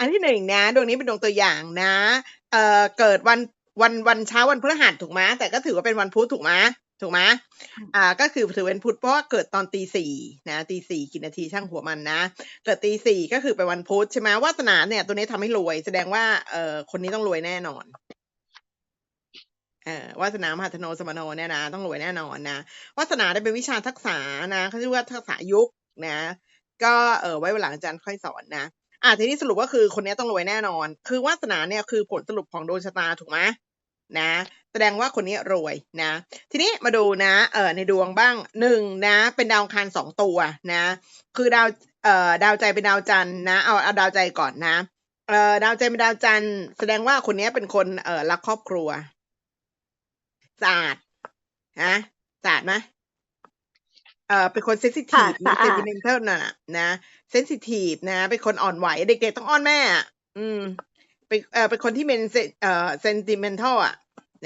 อันที่หนึ่งนะดวงนี้เป็นดวงตัวอย่างนะเอ่อเกิดวันวันวันเช้าวันพฤหัสถูกไหมแต่ก็ถือว่าเป็นวันพุธถูกไหมถูกไหมอ่า ก็คือถือเป็นพุธเพราะว่าเกิดตอนตีสี่นะตีสี่กี่นาทีช่างหัวมันนะ เกิดตีสี่ก็คือเป็นวันพุธใช่ไหมวาสนาเนี่ย ตัวนี้ทำให้รวย แสดงว่าเอ่อคนนี้ต้องรวยแน่นอนเอ่อวาสนามหาธโนสมโนเนี่ยนะต้องรวยแน่นอนนะวาสนาได้เป็นวิชาทักษะนะเขาเรียกว่าทักษะยุคนะ ก็เออไว้วันหลังอาจารย์ค่อยสอนนะ อ่าทีนี้สรุปก็คือคนนี้ต้องรวยแน่นอน คือวาสนาเนี่ยคือผลสรุปของดวงชะตาถูกไหมนะ แสดงว่าคนนี้รวยนะ ทีนี้มาดูนะ เออในดวงบ้างหนึ่งนะ เป็นดาวคารสองตัวนะ คือดาวเอ่อดาวใจเป็นดาวจันนะ เอาเอาดาวใจก่อนนะ เอ่อดาวใจเป็นดาวจันแสดงว่าคนนี้เป็นคนเอ่อรักครอบครัวสะอาดฮะสะอาดไหม เอ่อเป็นคนเซนซิทีฟค่ะมีสะเซนอาดติเมนทัลน่ะนะเซนซิทีฟนะ เป็นคนอ่อนไหวเด็กๆต้องอ้อนแม่อะอืมเป็นเอ่อเป็นคนที่เป็นเอ่อเซนติเมนทัลอะ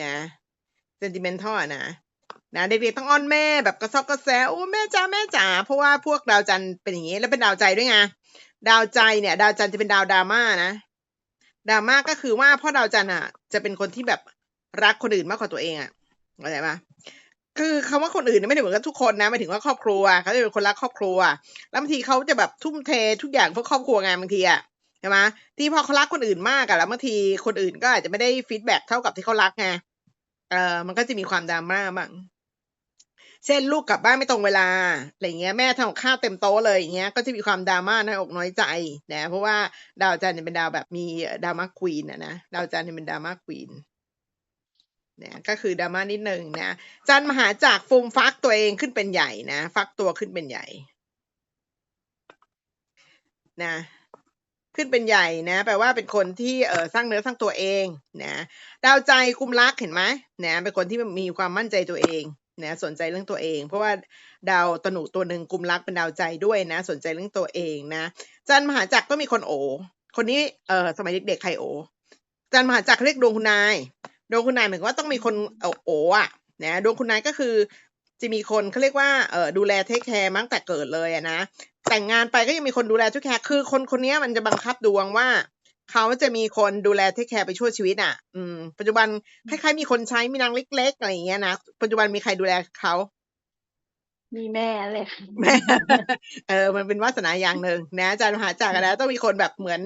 นะเซนติเมนทัลอะนะนะเด็กๆต้องอ้อนแม่แบบกระซอกกระแซโอ้แม่จ๋าแม่จ๋าเพราะว่าพวกดาวจันทร์เป็นอย่างนี้ แล้วเป็นดาวใจด้วยไงดาวใจเนี่ย ดาวจันทร์จะเป็นดาวดราม่านะดราม่าก็คือว่าพ่อดาวจันทร์อะ จะเป็นคนที่แบบรักคนอื่นมากกว่าตัวเองอะเข้าใจปะ คือคำว่าคนอื่นเนี่ยไม่ได้เหมือนกับทุกคนนะหมายถึงว่าครอบครัวเขาจะเป็นคนรักครอบครัว แล้วบางทีเขาจะแบบทุ่มเททุกอย่างเพื่อครอบครัวไงบางทีอะใช่ไหมที่พอเขารักคนอื่นมากอะแล้วบางทีคนอื่นก็อาจจะไม่ได้ฟีดแบ็กเท่ากับที่เขารักไงเออมันก็จะมีความดราม่าบ้างเช่นลูกกลับบ้านไม่ตรงเวลาอะไรเงี้ยแม่ทำข้าวเต็มโต๊ะเลยอย่างเงี้ยก็จะมีความดราม่าน้อยอกน้อยใจนะเพราะว่าดาวจันทร์เป็นดาวแบบมีดราม่าควีนอะนะดาวจันทร์เป็นดราม่าควีน นี่ยก็คือดราม่านิดหนึ่งนะจันมหาจากรฟูมฟักตัวเองขึ้นเป็นใหญ่นะ ฟักตัวขึ้นเป็นใหญ่นะขึ้นเป็นใหญ่นะ แปลว่าเป็นคนที่เออสร้างเนื้อสร้างตัวเองนะดาวใจกุมรักเห็นไหมนะเป็นคนที่มีความมั่นใจตัวเองนะสนใจเรื่องตัวเอง เพราะว่าดาวตนุตัวหนึ่งกุมรักเป็นดาวใจด้วยนะ สนใจเรื่องตัวเองนะจันมหาจักรก็มีคนโอ คนนี้เออสมัยเด็กๆใครโอจันมหาจักรเรียกดวงคุณนาย ดวงคุณนายหมายความว่าต้องมีคนโอโออะนะดวงคุณนายก็คือจะมีคนเขาเรียกว่าเออดูแลเทคแคร์มั้งแต่เกิดเลยอะนะแต่งงานไปก็ยังมีคนดูแลทุกแคร์คือคนคนนี้มันจะบังคับดวงว่าเขาจะมีคนดูแลเทคแคร์ไปช่วยชีวิตอะ อืม ปัจจุบันคล้ายๆมีคนใช้มีนางเล็ก ๆ อะไรอย่างเงี้ยนะ ปัจจุบันมีใครดูแลเขา มีแม่เลยค่ะแม่ เออ มันเป็นวาสนาอย่างหนึ่งนะอาจารย์มหาจากรนะต้องมีคนแบบเหมือน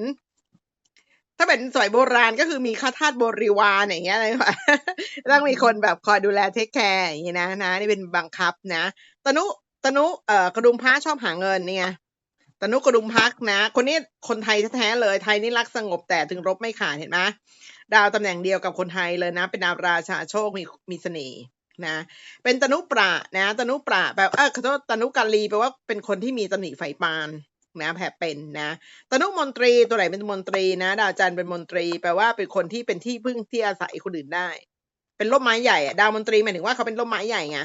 ถ้าเป็นสมัยโบราณก็คือมีข้าทาสบริวารอย่างเงี้ยอะไรแบบต้องมีคนแบบคอยดูแลเทคแคร์อย่างเงี้นะนะนี่เป็นบังคับนะตนุตนุเอ่อกระดุมพระชอบหาเงินเนี่ยตนุกระดุมพักนะ คนนี้คนไทยแท้ๆเลยไทยนี่รักสงบแต่ถึงรบไม่ขาดเห็นไหมดาวตำแหน่งเดียวกับคนไทยเลยนะ เป็นดาวราชาโชคมีมีเสน่ห์นะ เป็นตนุปรานะตนุปราแปลเออขอโทษตนุกาลีแปลว่าเป็นคนที่มีตำหนิไฟปาน นะแผลเป็นนะตนุมนตรีตัวไหนเป็นมนตรีนะ ดาวจันทร์เป็นมนตรี แปลว่าเป็นคนที่เป็นที่พึ่งที่อาศัยคนอื่นได้ เป็นร่มไม้ใหญ่ดาวมนตรีหมายถึงว่าเขาเป็นร่มไม้ใหญ่ไง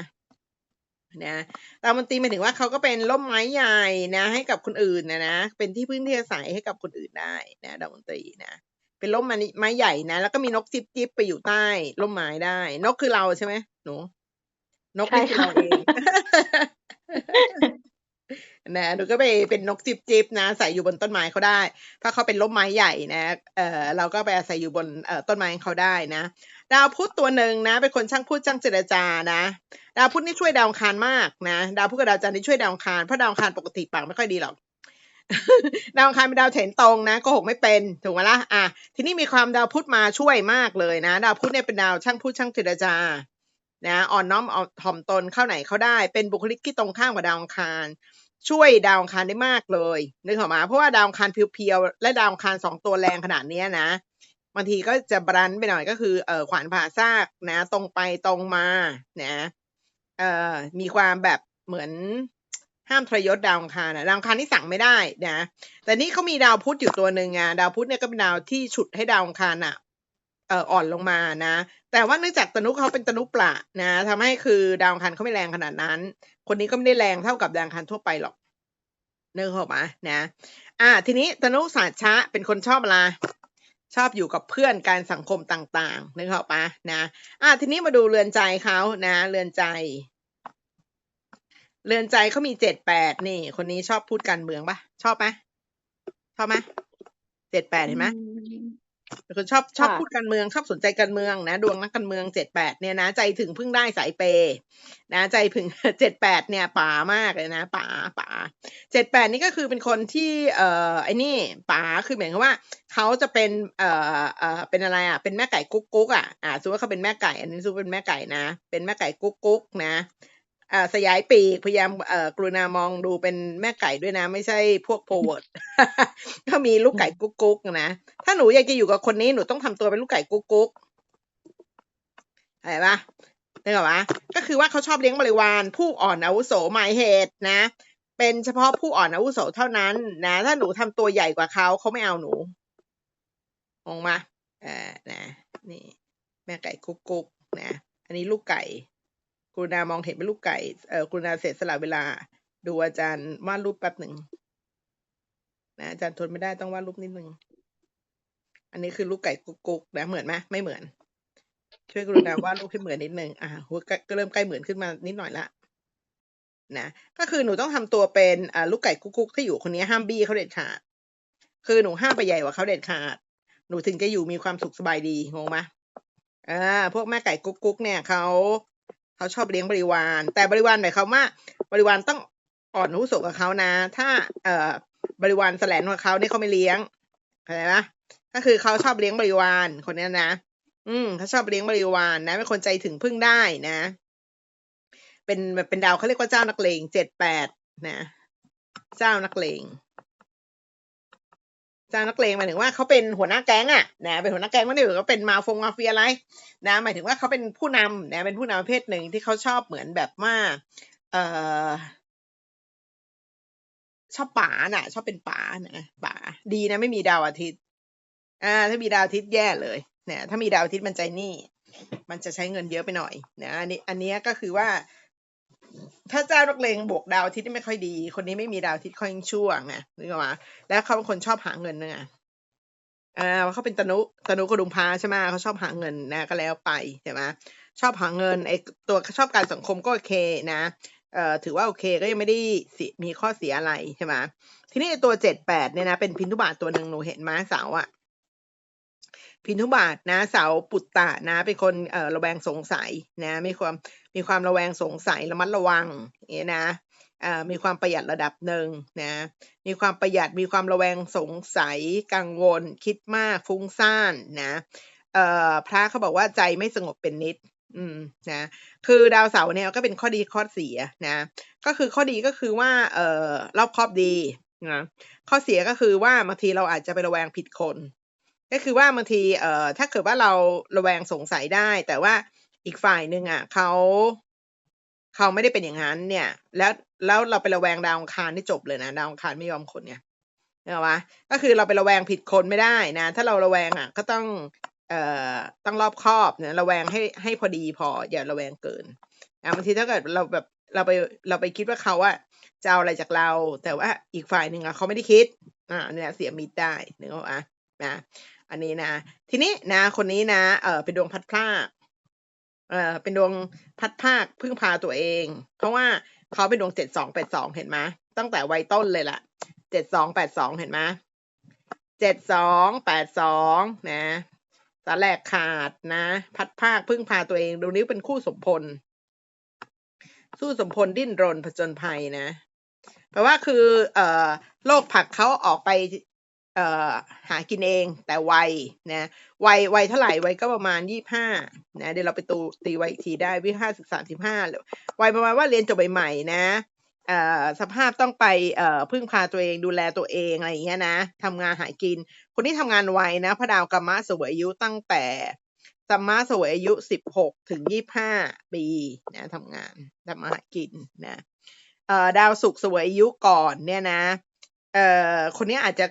นะดาวมนตรีหมายถึงว่าเขาก็เป็นร่มไม้ใหญ่นะ ให้กับคนอื่นนะนะ เป็นที่พึ่งที่อาศัยให้กับคนอื่นได้นะดาวมนตรีนะ เป็นร่มไม้ใหญ่นะ แล้วก็มีนกจิบจิบไปอยู่ใต้ร่มไม้ได้ นกคือเราใช่ไหมหนูนกคือเราเอง นะหนูก็ไปเป็นนกจิบจิบนะใส่อยู่บนต้นไม้เขาได้เพราเขาเป็นร่มไม้ใหญ่นะเออเราก็ไปอาศัยอยู่บนเอ่อต้นไม้เขาได้นะ ดาวพุธตัวหนึ่งนะ เป็นคนช่างพูดช่างเจรจานะ ดาวพุธนี่ช่วยดาวอังคารมากนะ ดาวพุธกับดาวจันทร์นี่ช่วยดาวอังคารเพราะดาวอังคารปกติปากไม่ค่อยดีหรอกดาวอังคารเป็นดาวเถนตรงนะโกหกไม่เป็นถูกไหมล่ะอะทีนี้มีความดาวพุธมาช่วยมากเลยนะ ดาวพุธเนี่ยเป็นดาวช่างพูดช่างเจรจา นะอ่อนน้อมอ่อนถ่อมตนเข้าไหนเขาได้ เป็นบุคลิกที่ตรงข้ามกับดาวอังคาร ช่วยดาวอังคารได้มากเลยนึกออกมาเพราะว่าดาวอังคารเพียวๆและดาวอังคารสองตัวแรงขนาดนี้นะบางทีก็จะบรันไปหน่อยก็คือเอ่อขวานผ่าซากนะ ตรงไปตรงมานะเอ่อมีความแบบเหมือนห้ามทรยศดาวอังคารนะดาวอังคารนี่สั่งไม่ได้นะ แต่นี่เขามีดาวพุธอยู่ตัวหนึ่งไงดาวพุธเนี่ยก็เป็นดาวที่ฉุดให้ดาวอังคารอะ อ่ออ่อนลงมานะ แต่ว่าเนื่องจากตนุเขาเป็นตนุปละนะทำให้คือดาวอังคารเขาไม่แรงขนาดนั้น คนนี้ก็ไม่ได้แรงเท่ากับดาวอังคารทั่วไปหรอกเนื้อเข้ามานะ อ่า ทีนี้ตนุศาสตร์ชะเป็นคนชอบอะไรชอบอยู่กับเพื่อนการสังคมต่างๆนึกออกปะนะ อ่าทีนี้มาดูเรือนใจเขานะ เรือนใจ เรือนใจเขามีเจ็ดแปดนี่ คนนี้ชอบพูดการเมืองปะชอบไหมชอบไหมเจ็ดแปดเห็นไหม เป็นคนชอบชอบค่ะพูดการเมืองชอบสนใจการเมืองนะ ดวงนักการเมืองเจ็ดแปดเนี่ยนะใจถึงพึ่งได้สายเปย์นะใจถึงเจ็ดแปดเนี่ยป๋ามากเลยนะป๋าป๋าเจ็ดแปดนี่ก็คือเป็นคนที่เอ่อไอ้นี่ป๋าคือหมายความว่าเขาจะเป็นเอ่อเอ่อเป็นอะไรอะเป็นแม่ไก่กุ๊กกุ๊กอะอ่าสมมติว่าเขาเป็นแม่ไก่ อันนี้สมมติเป็นแม่ไก่นะ เป็นแม่ไก่กุ๊กกุ๊กนะอ่า สยายปีกพยายามอ่อกรุณามองดูเป็นแม่ไก่ด้วยนะ ไม่ใช่พวกโพเวิร์ดก็มีลูกไก่กุ๊กกุ๊กนะถ้าหนูอยากจะอยู่กับคนนี้หนูต้องทำตัวเป็นลูกไก่กุ๊กกุ๊กอะไรปะนึกออกปะก็คือว่าเขาชอบเลี้ยงบริวาร ผู้อ่อนอาวุโสหมายเหตุนะ เป็นเฉพาะผู้อ่อนอาวุโสเท่านั้นนะ ถ้าหนูทำตัวใหญ่กว่าเขาเขาไม่เอาหนูงงมาเออนะ นี่ แม่ไก่กุ๊กกุ๊กนะ อันนี้ลูกไก่ กรุณามองเห็นเป็นลูกไก่เออกรุณาเสร็จสละเวลา ดูอาจารย์วาดรูปแป๊บหนึ่งนะอาจารย์ทนไม่ได้ต้องวาดรูปนิดนึง อันนี้คือลูกไก่กุ๊กกุ๊กนะเหมือนไหมไม่เหมือน ช่วยกรุณาวาดรูปให้เหมือนนิดนึงอ่าหัวก็เริ่มใกล้เหมือนขึ้นมานิดหน่อยละนะก็คือหนูต้องทำตัวเป็นอ่าลูกไก่กุ๊กกุ๊กที่อยู่คนนี้ห้ามบี้เขาเด็ดขาด คือหนูห้ามไปใหญ่กว่าเขาเด็ดขาด หนูถึงจะอยู่มีความสุขสบายดีงงไหมอ่าพวกแม่ไก่กุ๊กกุ๊กเนี่ยเขา เขาชอบเลี้ยงบริวาร แต่บริวารหมายความว่า บริวารต้องอ่อนอาวุโสกับเขานะ ถ้าเอ่อบริวารแสลนกว่าเขาเนี่ยเขาไม่เลี้ยงเข้าใจปะก็คือเขาชอบเลี้ยงบริวารคนนี้นะอืมเขาชอบเลี้ยงบริวารนะเป็นคนใจถึงพึ่งได้นะ เป็นเป็นดาวเขาเรียกว่าเจ้านักเลงเจ็ดแปดนะ เจ้านักเลง จ้านักเลงหมายถึงว่าเขาเป็นหัวหน้าแก๊งอะนะเป็นหัวหน้าแก๊งไม่ได้หมายถึงว่าเป็นมาฟงมาเฟียอะไรนะหมายถึงว่าเขาเป็นผู้นำนะเป็นผู้นำประเภทหนึ่งที่เขาชอบเหมือนแบบว่าเออชอบป๋าน่ะ ชอบเป็นป๋านะป๋าดีนะไม่มีดาวอาทิตย์ อ่า ถ้ามีดาวอาทิตย์แย่เลยเนี่ยถ้ามีดาวอาทิตย์มันใจหนี่ มันจะใช้เงินเยอะไปหน่อยนะอันนี้อันนี้ก็คือว่า ถ้าเจ้านักเลงบวกดาวอาทิตย์นี่ไม่ค่อยดี คนนี้ไม่มีดาวอาทิตย์ค่อยชั่วไงนึกออกมาแล้วเขาเป็นคนชอบหาเงินนะไงอ่าเขาเป็นตนุตนุกระดุมพาใช่ไหมเขาชอบหาเงินนะก็แล้วไปใช่ไหมชอบหาเงินไอตัวชอบการสังคมก็โอเคนะเอ่อถือว่าโอเคก็ยังไม่ได้เสียมีข้อเสียอะไรใช่ไหมทีนี้ตัวเจ็ดแปดเนี่ยนะเป็นพินทุบาทตัวหนึ่งหนูเห็นไหมเสาอะพินทุบาทนะ เสาปุตตะนะ เป็นคนเอ่อระแวงสงสัยนะ มีความ มีความระแวงสงสัยระมัดระวังอย่างนี้นะอ่อมีความประหยัดระดับหนึ่งนะมีความประหยัดมีความระแวงสงสัยกังวล คิดมากฟุ้งซ่านนะเอ่อพระเขาบอกว่าใจไม่สงบเป็นนิดอืมนะคือดาวเสาร์เนี่ยก็เป็นข้อดีข้อเสียนะก็คือข้อดีก็คือว่าเอ่อรอบคอบดีนะข้อเสียก็คือว่าบางทีเราอาจจะไประแวงผิดคน ก็คือว่าบางทีเอ่อถ้าเกิดว่าเราระแวงสงสัยได้ แต่ว่า อีกฝ่ายหนึ่งอะเขาเขาไม่ได้เป็นอย่างนั้นเนี่ย แล้วแล้วเราไประแวงดาวองคารที่จบเลยนะดาวองคารไม่ยอมคนเนี่ยเนกอะวะก็คือเราไประแวงผิดคนไม่ได้นะ ถ้าเราระแวงอะ ก็ต้องเอ่อต้องรอบคอบเนี่ยระแวงให้ให้พอดีพออย่าระแวงเกินอะบางทีถ้าเกิดเราแบบเราไปเราไปคิดว่าเขาอะจะเอาอะไรจากเรา แต่ว่าอีกฝ่ายหนึ่งอะเขาไม่ได้คิดอ่าเนี่ยเสียมิตรได้นึกออกปะนะอันนี้นะ ทีนี้นะ คนนี้นะเออเป็นดวงพัดพราก เออเป็นดวงพัดพรากพึ่งพาตัวเอง เพราะว่าเขาเป็นดวงเจ็ดสองแปดสองเห็นไหมตั้งแต่วัยต้นเลยล่ะเจ็ดสองแปดสองเห็นไหมเจ็ดสองแปดสองนะสาแลกขาดนะ พัดภาคพึ่งพาตัวเองดูนี้เป็นคู่สมพลสู้สมพลดิ้นรนผจญภัยนะแปลว่าคือ เอ่อโลกผักเขาออกไป เอ่อหากินเองแต่วัยนะวัยวัยเท่าไหร่วัยก็ประมาณยี่ห้านะเดี๋ยวเราไปตูตีวัยอีกทีได้วิห้าสิบสามสิบห้าวัยประมาณว่าเรียนจบใหม่ๆนะเอ่อสภาพต้องไปเอ่อพึ่งพาตัวเองดูแลตัวเองอะไรอย่างเงี้ยนะทำงานหากิน คนที่ทำงานไวนะพระดาวกรรมะเสวยอายุตั้งแต่สัมมาเสวยอายุสิบหกถึงยี่ห้าปีนะทำงานทำมาหากินนะเอ่อดาวศุกร์เสวยอายุก่อนเนี่ยนะเอ่อคนนี้อาจจะ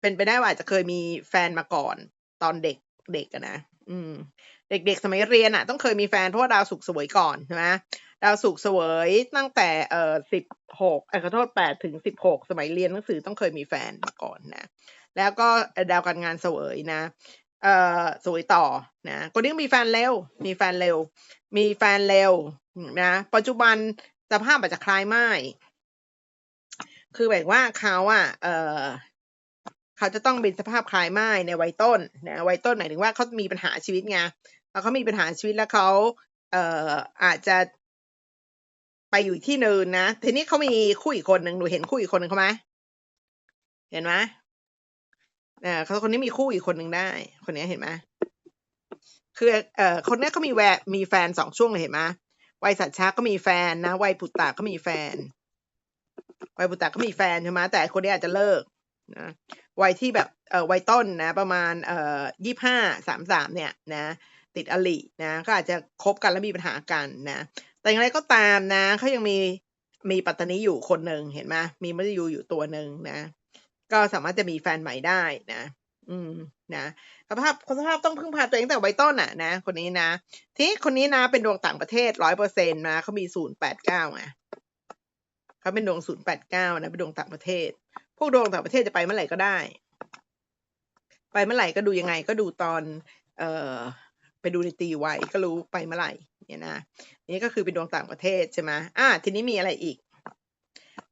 เป็นไปได้ว่าอาจจะเคยมีแฟนมาก่อน ตอนเด็กเด็กนะอืม เด็กๆ สมัยเรียนอะต้องเคยมีแฟนเพราะว่าดาวศุกสวยก่อนใช่ไหมดาวศุกสวยตั้งแต่เอ่อสิบหกขอโทษแปดถึงสิบหกสมัยเรียนหนังสือต้องเคยมีแฟนมาก่อนนะแล้วก็ดาวการงานสวยนะเอ่อสวยต่อนะคนนี้มีแฟนเร็ว มีแฟนเร็ว มีแฟนเร็วนะ ปัจจุบันสภาพอาจจะคล้ายไม่คือแบบว่าเขาอะเออ เขาจะต้องเป็นสภาพคลายไม้ในวัยต้นนะวัยต้นหมายถึงว่าเขามีปัญหาชีวิตไงแล้วเขามีปัญหาชีวิตแล้วเขาเอ่ออาจจะไปอยู่ที่หนึ่งนะ ทีนี้เขามีคู่อีกคนหนึ่งหนูเห็นคู่อีกคนหนึ่งเขาไหมเห็นไหมเอ่าเขาคนนี้มีคู่อีกคนหนึ่งได้ คนนี้เห็นไหมคือเอ่อคนนี้เขามีแวมีแฟนสองช่วงเลยเห็นไหมวัยสัตว์ช้าก็มีแฟนนะวัยปุตตะก็มีแฟนวัยปุตตะก็มีแฟนใช่ไหมแต่คนนี้อาจจะเลิก นะวัยที่แบบเอ่อวัยต้นนะ ประมาณเอ่อยี่ห้าสามสามเนี่ยนะติดอลินะก็อาจจะคบกันแล้วมีปัญหากันนะแต่อย่างไรก็ตามนะเขายังมีมีปัตตานีอยู่คนหนึ่งเห็นไหมมีมัจยูอยู่ตัวหนึ่งนะ ก็สามารถจะมีแฟนใหม่ได้นะ อืมนะสภาพสภาพต้องพึ่งพาตัวเองแต่วัยต้นอะนะ คนนี้นะทีนี้คนนี้นะเป็นดวงต่างประเทศร้อยเปอร์เซ็นต์นะเขามีศูนย์แปดเก้าไงเขาเป็นดวงศูนย์แปดเก้านะเป็นดวงต่างประเทศ พวกดวงต่างประเทศจะไปเมื่อไหร่ก็ได้ ไปเมื่อไหร่ก็ดูยังไง ก็ดูตอน เอ่อไปดูในตีไว้ก็รู้ไปเมื่อไหร่เนี่ยนะนี่ก็คือเป็นดวงต่างประเทศใช่ไหมอ่า ทีนี้มีอะไรอีก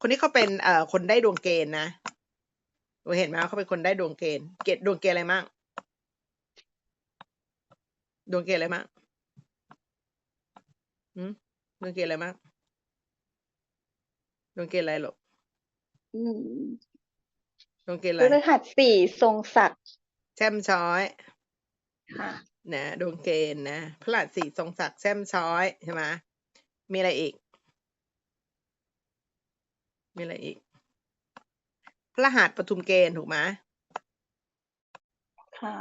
คนนี้เขาเป็นเอ่อคนได้ดวงเกณฑ์นะเราเห็นไหมเขาเป็นคนได้ดวงเกณฑ์เกณฑ์ดวงเกณฑ์อะไรมั่งดวงเกณฑ์อะไรมั่งหืมดวงเกณฑ์อะไรมั่งดวงเกณฑ์อะไรหรอก ดวงเกณฑ์อะพไรฤหัสสี่ทรงศักดิ์แช่มช้อยค่ะนะดวงเกณฑ์นะพระราชสีทรงศักดิ์แช่มช้อยใช่ไหมมีอะไรอีก มีอะไรอีกพระหัสปทุมเกณฑ์ถูกไหมค่ะ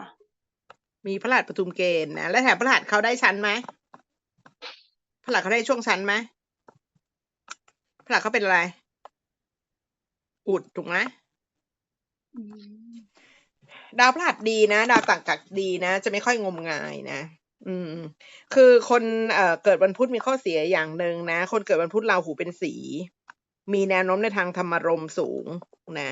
มีพระหัสปทุมเกณฑ์นะแล้วแถมพระหัสเขาได้ชั้นไหมพระหัสเขาได้ช่วงชั้นไหมพระหัสเขาเป็นอะไร อุดถูกไหมอืม ดาวพฤหัสดีนะ ดาวต่างกักดีนะ จะไม่ค่อยงมงายนะ อืม คือคนเอ่อเกิดวันพุธมีข้อเสียอย่างหนึ่งนะ คนเกิดวันพุธเราหูเป็นสี มีแนวโน้มในทางธรรมารมสูงนะ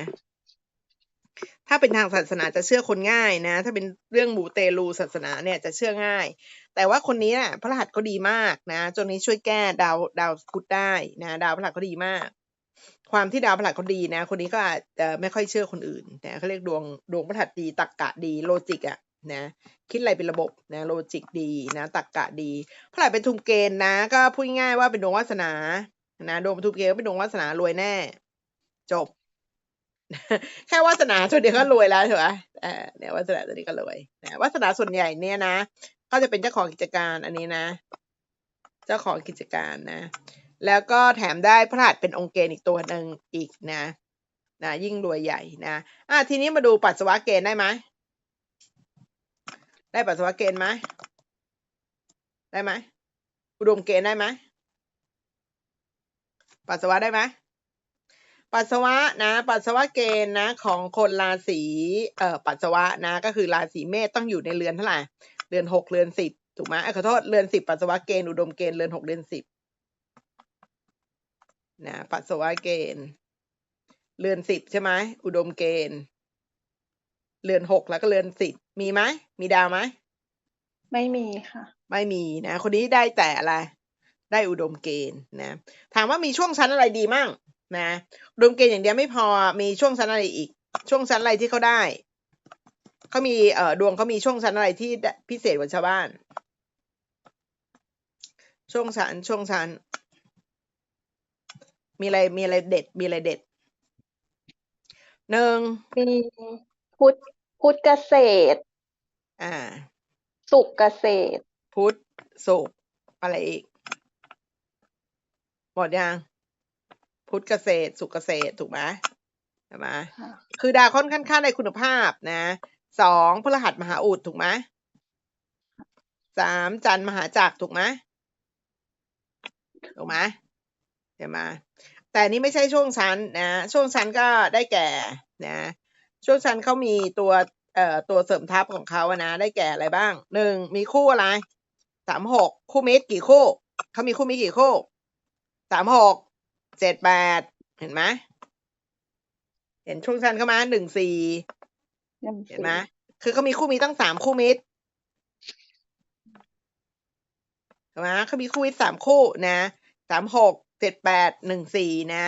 ถ้าเป็นทางศาสนาจะเชื่อคนง่ายนะ ถ้าเป็นเรื่องมูเตลูศาสนาเนี่ยจะเชื่อง่าย แต่ว่าคนนี้นะพระรหัสก็ดีมากนะจนนี้ช่วยแก้ดาวดาวพุธได้นะ ดาวพระรหัสก็ดีมาก ความที่ดาวพฤหัสเขาดีนะ คนนี้ก็อาจจะไม่ค่อยเชื่อคนอื่นนะเขาเรียกดวงดวงพฤหัสดีตักกะดีโลจิกอะนะคิดอะไรเป็นระบบนะโลจิกดีนะตักกะดีพฤหัสเป็นทุมเกณฑ์นะ ก็พูดง่ายว่าเป็นดวงวาสนานะดวงทุมเกณฑ์ก็เป็นดวงวาสนารวยแน่ จบ แค่วาสนาตัวเดียวก็รวยแล้วเถอะเออเนี่ยวาสนาตัวนี้ก็รวยนะวาสนาส่วนใหญ่เนี่ยนะเขาจะเป็นเจ้าของกิจการอันนี้นะ เจ้าของกิจการนะ แล้วก็แถมได้พระหัสเป็นองค์เกณฑ์อีกตัวหนึ่งอีกนะนะยิ่งรวยใหญ่นะอะทีนี้มาดูปัสสาวะเกณฑ์ได้ไหมได้ปัสสาวะเกณฑ์ไหมได้ไหมอุดมเกณฑ์ได้ไหมปัสสาวะได้ไหมปัสสาวะนะ ปัสสาวะเกณฑ์นะ ของคนราศีเอ่อปัสสาวะนะ ก็คือราศีเมษต้องอยู่ในเรือนเท่าไหร่เรือนหกเรือนสิบถูกไหมขอโทษเรือนสิบปัสสาวะเกณฑ์อุดมเกณฑ์เรือนหกเรือนสิบ นะปัสสาวะเกณฑ์เรือนสิบใช่ไหมอุดมเกณฑ์ เรือนหกแล้วก็เรือนสิบมีไหมมีดาวไหมไม่มีค่ะ ไม่มีนะ คนนี้ได้แต่อะไร ได้อุดมเกณฑ์นะ ถามว่ามีช่วงชั้นอะไรดีมั่งนะอุดมเกณฑ์อย่างเดียวไม่พอมีช่วงชั้นอะไรอีก ช่วงชั้นอะไรที่เขาได้เขามีเอ่อดวงเขามีช่วงชั้นอะไรที่พิเศษกว่าชาวบ้าน ช่วงชั้นช่วงชั้น มีอะไรมีอะไรเด็ด มีอะไรเด็ดหนึ่งมีพุทธพุทธเกษตร อ่า สุขเกษตร พุธศุกร์อะไรอีกหมดยังพุธเกษตร สุขเกษตรถูกไหมใช่ไหมค่ะคือดาวค่อนข้างค่าในคุณภาพนะสองพฤหัสมหาอุดถูกไหมสามจันทร์มหาจักรถูกไหมถูกไหม ใช่ไหมแต่อันนี้ไม่ใช่ช่วงชั้นนะช่วงชั้นก็ได้แก่นะช่วงชั้นเขามีตัวเอ่อตัวเสริมทัพของเขาอะนะ ได้แก่อะไรบ้างหนึ่งมีคู่อะไรสามหกคู่มิตรกี่คู่เขามีคู่มิตรกี่คู่สามหกเจ็ดแปดเห็นไหมเห็นช่วงชั้นเข้ามาหนึ่งสี่ยังเห็นไหมคือเขามีคู่มิตรตั้งสามคู่มิตรเห็นไหมเขามีคู่มิตรสามคู่นะสามหก เจ็ดแปดหนึ่งสี่นะ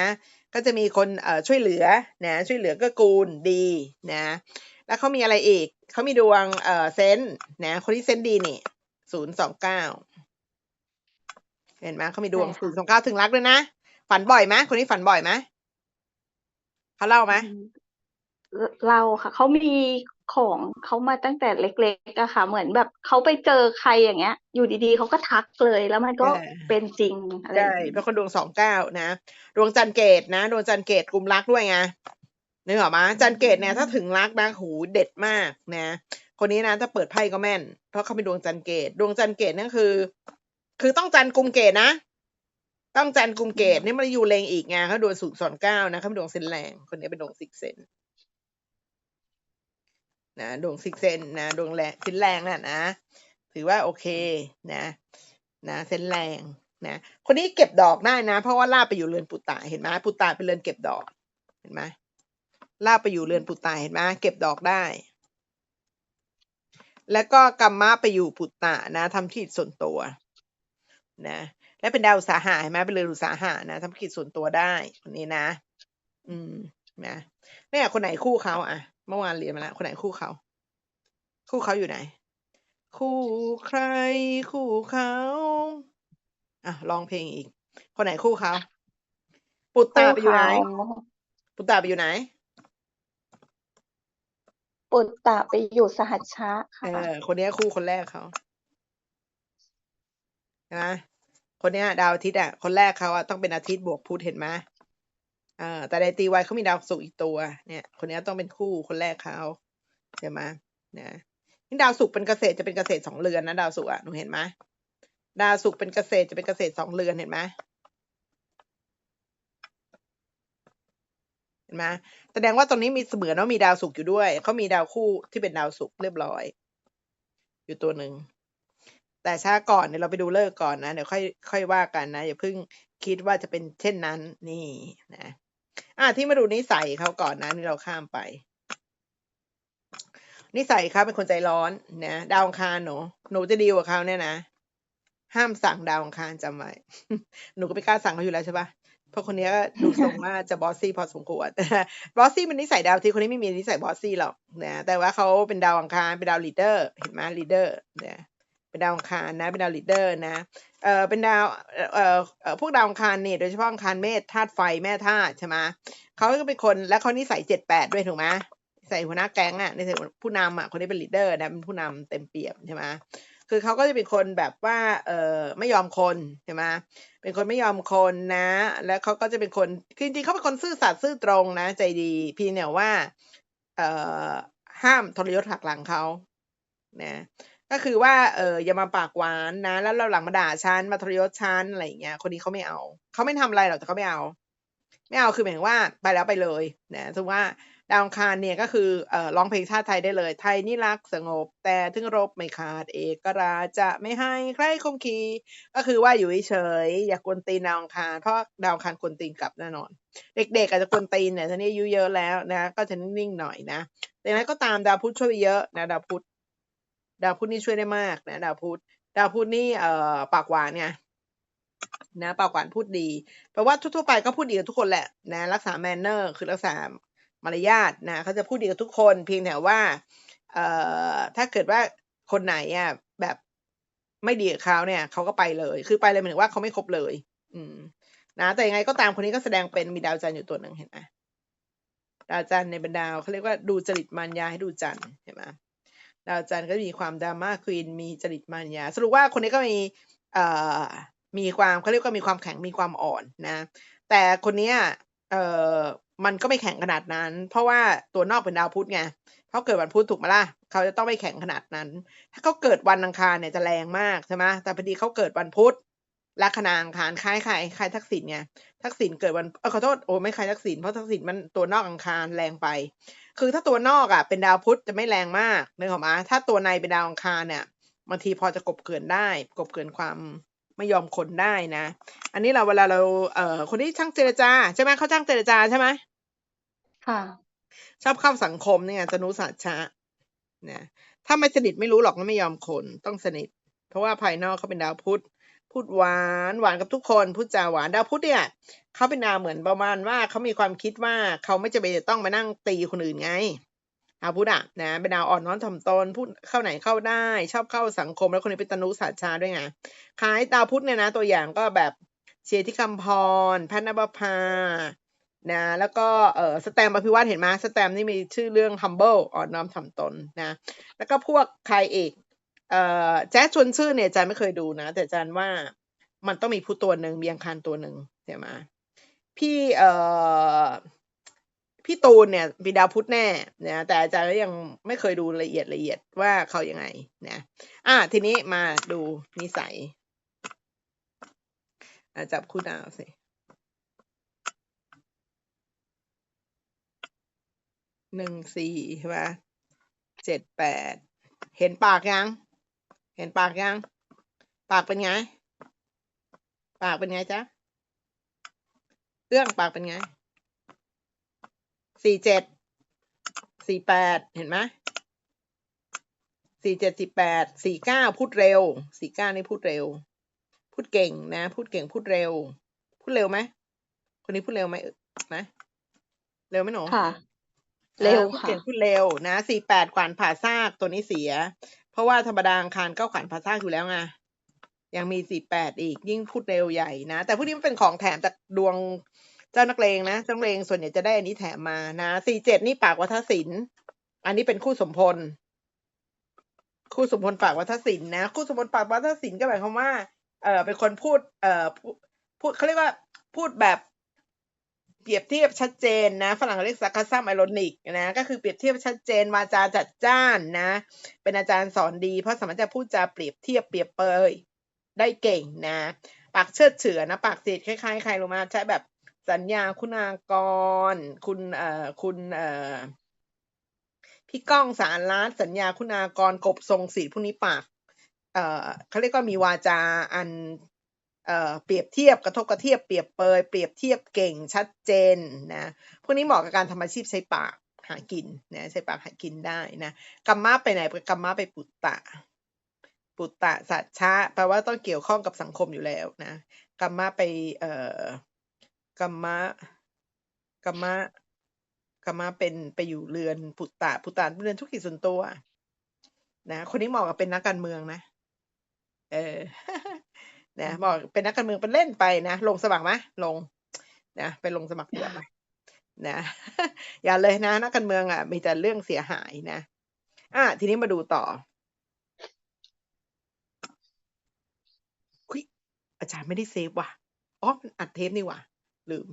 เกก็จะมีคนเอ่อช่วยเหลือนะช่วยเหลือก็กูลดีนะแล้วเขามีอะไรอีก เขามีดวงเอ่อเซนส์นะ คนที่เซนส์ดีนี่ศูนย์สองเก้าเห็นไหมเขามีดวงใช่ค่ะศูนย์สองเก้าถึงรักด้วยนะ ฝันบ่อยไหมคนนี้ฝันบ่อยไหมเขาเล่าไหมอืม เราค่ะเขามีของเขามาตั้งแต่เล็กๆอะค่ะ เหมือนแบบเขาไปเจอใครอย่างเงี้ย อยู่ดีๆเขาก็ทักเลยแล้วมันก็เป็นจริงอะไรอใช่ย่างงี้เพราะคนดวงสองเก้านะดวงจันทร์เกตนะดวงจันทร์เกตกลุ่มรักด้วยไงนึกออกมาจันทร์เกตเนี่ยถ้าถึงรักนะหูเด็ดมากนะ คนนี้นะถ้าเปิดไพ่ก็แม่น เพราะเขาเป็นดวงจันทร์เกต ดวงจันทร์เกตนั่นคือ คือต้องจันทร์กลุ่มเกตนะต้องจันทร์กลุ่มเกตนี่มันอยู่เลงอีกไงเขาดวงสูงสอนเก้านะเขาเป็นดวงเซนแรงคนนี้เป็นดวงซิกเซน นะดวงซิกเซนนะดวงแรงซินแรงน่ะนะถือว่าโอเคนะ นะเซนแรงนะคนนี้เก็บดอกได้นะ เพราะว่าลาบไปอยู่เรือนปุตตาเห็นไหมปุตตาเป็นเรือนเก็บดอกเห็นไหมลาบไปอยู่เรือนปุตตาเห็นไหมเก็บดอกได้ แล้วก็กรรมะไปอยู่ปุตตะนะทำธุรกิจส่วนตัวนะและเป็นดาวอุตสาหะเห็นไหมเป็นเรือนอุตสาหะนะทำธุรกิจส่วนตัวได้คนนี้นะ อืมนะเนี่ยคนไหนคู่เขาอะ เมื่อวานเรียนมาแล้วคนไหนคู่เขา คู่เขาอยู่ไหน คู่ใคร คู่เขาอะร้องเพลงอีก คนไหนคู่เขาปุตตาไปอยู่ไหนเขาปุตตาไปอยู่ไหน ปุตตะไปอยู่สหัชชะเอค่ะอคนเนี้ยคู่คนแรกเขาใช่ไหมคนเนี้ยดาวอาทิตย์อะ คนแรกเขาอะต้องเป็นอาทิตย์บวกพุธเห็นไหม เออแต่ในตีไวเขามีดาวศุกร์อีกตัว เนี่ย คนนี้ต้องเป็นคู่คนแรกเขาใช่ไหมนะนี่ดาวศุกร์เป็นเกษตรจะเป็นเกษตรสองเรือนนะดาวศุกร์อะหนูเห็นไหมดาวศุกร์เป็นเกษตรจะเป็นเกษตรสองเรือนเห็นไหมเห็นไหมแสดงว่าตรงนี้มีเสมือนว่ามีดาวศุกร์อยู่ด้วยเขามีดาวคู่ที่เป็นดาวศุกร์เรียบร้อย อยู่ตัวหนึ่งแต่ช้าก่อนเดี๋ยวเราไปดูเลิกก่อนนะเดี๋ยวค่อยค่อยว่ากันนะอย่าเพิ่งคิดว่าจะเป็นเช่นนั้นนี่นะ อะที่มาดูนิสัยเขาก่อนนะนี่เราข้ามไป นิสัยเขาเป็นคนใจร้อนนะดาวอังคารหนูหนูจะดีกว่าเขาเนี่ยนะห้ามสั่งดาวอังคารจำไว้หนูก็ไม่กล้าสั่งเขาอยู่แล้วใช่ปะเพราะคนนี้ก็ดูทรงว่าจะบอสซี่พอสมควรบอสซี่เป็นนิสัยดาวที่คนนี้ไม่มีนิสัยบอสซี่หรอกนะแต่ว่าเขาเป็นดาวอังคารเป็นดาวลีดเดอร์เห็นไหมลีดเดอร์นะ เป็นดาวอังคารนะเป็นดาวลีดเดอร์นะเออเป็นดาวเอ่อเออพวกดาวอังคารเนี่ยโดยเฉพาะอังคารเมษธาตุไฟแม่ธาตุใช่ไหมเขาก็เป็นคนและเขานิสัยเจ็ดแปดด้วยถูกไหมนิสัยหัวหน้าแก๊งอะนิสัยผู้นำอะคนนี้เป็นลีดเดอร์นะเป็นผู้นำเต็มเปี่ยมใช่ไหมคือเขาก็จะเป็นคนแบบว่าเออไม่ยอมคนใช่ไหมเป็นคนไม่ยอมคนนะ แล้วเขาก็จะเป็นคนคือจริงๆเขาเป็นคนซื่อสัตย์ซื่อตรงนะ ใจดีพี่เนี่ยว่าเอ่อห้ามทรยศหักหลังเขานะ ก็คือว่าเอออย่ามาปากหวานนะ แล้วเราหลังมาด่าฉันมาทรยศฉันอะไรอย่างเงี้ยคนนี้เขาไม่เอาเขาไม่ทำอะไรหรอกแต่เขาไม่เอา ไม่เอาคือหมายถึงว่าไปแล้วไปเลยนะสมมติว่าดาวคารเนี่ยก็คือเอ่อร้องเพลงชาติไทยได้เลย ไทยนี่รักสงบ แต่ถึงรบไม่ขาดเอกราจะไม่ให้ใครคมขีก็คือว่าอยู่เฉยอย่ากวนตีนดาวคารเพราะดาวคารกวนตีนกลับแน่นอน เด็กๆอาจจะกวนตีนเนี่ยตอนนี้อายุเยอะแล้วนะ ก็จะนิ่งๆหน่อยนะแต่อย่างไรก็ตามดาวพุธช่วยเยอะนะดาวพุธ ดาวพุธนี่ช่วยได้มากนะดาวพุธดาวพุธนี่เอ่อปากหวานเนี่ยนะปากหวานพูดดีแปลว่าทั่วๆไปก็พูดดีกับทุกคนแหละนะรักษาแมนเนอร์คือรักษามารยาทนะเขาจะพูดดีกับทุกคน เพียงแต่ว่าเอ่อถ้าเกิดว่าคนไหนอะแบบไม่ดีกับเขาเนี่ยเขาก็ไปเลย คือไปเลยหมายถึงว่าเขาไม่คบเลย อืม นะแต่ยังไงก็ตามคนนี้ก็แสดงเป็นมีดาวจันทร์อยู่ตัวหนึ่งเห็นไหมดาวจันทร์ในบรรดาวเขาเรียกว่าดูจริตมารยาให้ดูจันทร์เห็นไหม ดาวจันทร์ก็มีความดราม่าควีนมีจริตมารยาสรุปว่าคนนี้ก็มีเอ่อมีความเขาเรียกว่ามีความแข็งมีความอ่อนนะ แต่คนเนี้ยเอ่อมันก็ไม่แข็งขนาดนั้น เพราะว่าตัวนอกเป็นดาวพุธไงเขาเกิดวันพุธถูกไหมล่ะเขาจะต้องไม่แข็งขนาดนั้น ถ้าเขาเกิดวันอังคารเนี่ยจะแรงมากใช่ไหมแต่พอดีเขาเกิดวันพุธ ลัคนาอังคารคล้ายใครคล้ายทักษิณไงทักษิณเกิดวันเออขอโทษโอ้ไม่คล้ายทักษิณเพราะทักษิณมันตัวนอกอังคารแรงไป คือถ้าตัวนอกอะเป็นดาวพุธจะไม่แรงมากนึกออกไหมถ้าตัวในเป็นดาวอังคารเนี่ยบางทีพอจะกบเกลื่อนได้ กบเกลื่อนความไม่ยอมคนได้นะ อันนี้เราเวลาเราเอ่อคนที่ช่างเจรจาใช่ไหมเขาช่างเจรจาใช่ไหมค่ะ ชอบเข้าสังคมเนี่ยจะนุสัจชะนะถ้าไม่สนิทไม่รู้หรอกว่าไม่ยอมคนต้องสนิท เพราะว่าภายนอกเขาเป็นดาวพุธ พูดหวานหวานกับทุกคนพูดจาหวานดาวพุธเนี่ยเขาเป็นดาวเหมือนประมาณว่าเขามีความคิดว่าเขาไม่จะไปนจะต้องมานั่งตีคนอื่นไงดาวพุธอะนะเป็นดาวอ่อนน้อมถ่อมตนพูดเข้าไหนเข้าได้ ชอบเข้าสังคมแล้วคนนี้เป็นตนุสาชาด้วยไงคล้ายดาวพุธเนี่ยนะ ตัวอย่างก็แบบเชียร์ที่คำพรแพันนบภานะแล้วก็เออสแตมป์อภิวัตเห็นไหมสแตมป์นี่มีชื่อเรื่อง humble อ่อนน้อมถ่อมตนนะ แล้วก็พวกใครเอก เอ่อแจ๊สชวนชื่อเนี่ยอาจารย์ไม่เคยดูนะ แต่อาจารย์ว่ามันต้องมีผู้ตัวหนึ่งมีอังคารตัวหนึ่งใช่ไหมพี่เอ่อพี่ตูนเนี่ยมีดาวพุธแน่นะแต่อาจารย์ก็ยังไม่เคยดูละเอียดละเอียดว่าเขายังไงนะอะทีนี้มาดูนิสัยอะจับคู่ดาวสิหนึ่งสี่ใช่ไหมเจ็ดแปดเห็นปากยัง เห็นปากยัง ปากเป็นไง ปากเป็นไงจ๊ะเรื่องปากเป็นไง สี่เจ็ด สี่แปด เห็นไหมสี่เจ็ดสี่แปด สี่เก้าพูดเร็ว สี่เก้านี่พูดเร็ว พูดเก่งนะ พูดเก่งพูดเร็ว พูดเร็วไหม คนนี้พูดเร็วไหมไหมเร็วไหมหนูค่ะ เร็วพูดค่ะเก่งพูดเร็วนะ สี่แปดขวานผ่าซากตัวนี้เสีย เพราะว่าธรรมดาอังคารก็ขวานผ่าซากอยู่แล้วไงยังมีสี่แปดอีกยิ่งพูดเร็วใหญ่นะ แต่พวกนี้มันเป็นของแถมจากดวงเจ้านักเลงนะเจ้านักเลงส่วนใหญ่จะได้อันนี้แถมมานะสี่เจ็ดนี่ปากวัฒศิลป์อันนี้เป็นคู่สมพล คู่สมพลปากวัฒศิลป์นะ คู่สมพลปากวัฒศิลป์ก็หมายความว่า เออเป็นคนพูด เออพูดเขาเรียกว่าพูดแบบ เปรียบเทียบชัดเจนนะ ฝรั่งเรียก sarcasm ironic นะก็คือเปรียบเทียบชัดเจนวาจาจัดจ้านนะ เป็นอาจารย์สอนดี เพราะสามารถจะพูดจาเปรียบเทียบเปรียบเปยได้เก่งนะ ปากเชิดเฉือนนะปากเสียดคล้ายๆใครรู้มาใช้แบบสัญญาคุณากร คุณเอ่อคุณเอ่อพี่ก้องสารรัตน์สัญญาคุณากรกบทรงศรีพวกนี้ปากเอ่อเขาเรียกว่ามีวาจาอัน เอ่อเปรียบเทียบกระทบกระเทียบเปรียบเปยเปรียบเทียบเก่งชัดเจนนะพวกนี้เหมาะกับการทำอาชีพใช้ปากหากินนะใช้ปากหากินได้นะกัมมะไปไหนกัมมะไปปุตตะ ปุตตะสัจชะแปลว่าต้องเกี่ยวข้องกับสังคมอยู่แล้วนะกัมมะไปเอ่อกัมมะกัมมะกัมมะเป็นไปอยู่เรือนปุตตะปุตตะเป็นเรือนธุรกิจส่วนตัวนะคนนี้เหมาะกับเป็นนักการเมืองนะ เออ นะบอกเป็นนักการเมืองเป็นเล่นไปนะ ลงสมัครไหมลงนะไปลงสมัครดีกว่าไหมนะอย่าเลยนะ นักการเมืองอะ มีแต่เรื่องเสียหายนะอะทีนี้มาดูต่ออุยอาจารย์ไม่ได้เซฟว่ะอ๋อมันอัดเทปนี่ว่ะลืม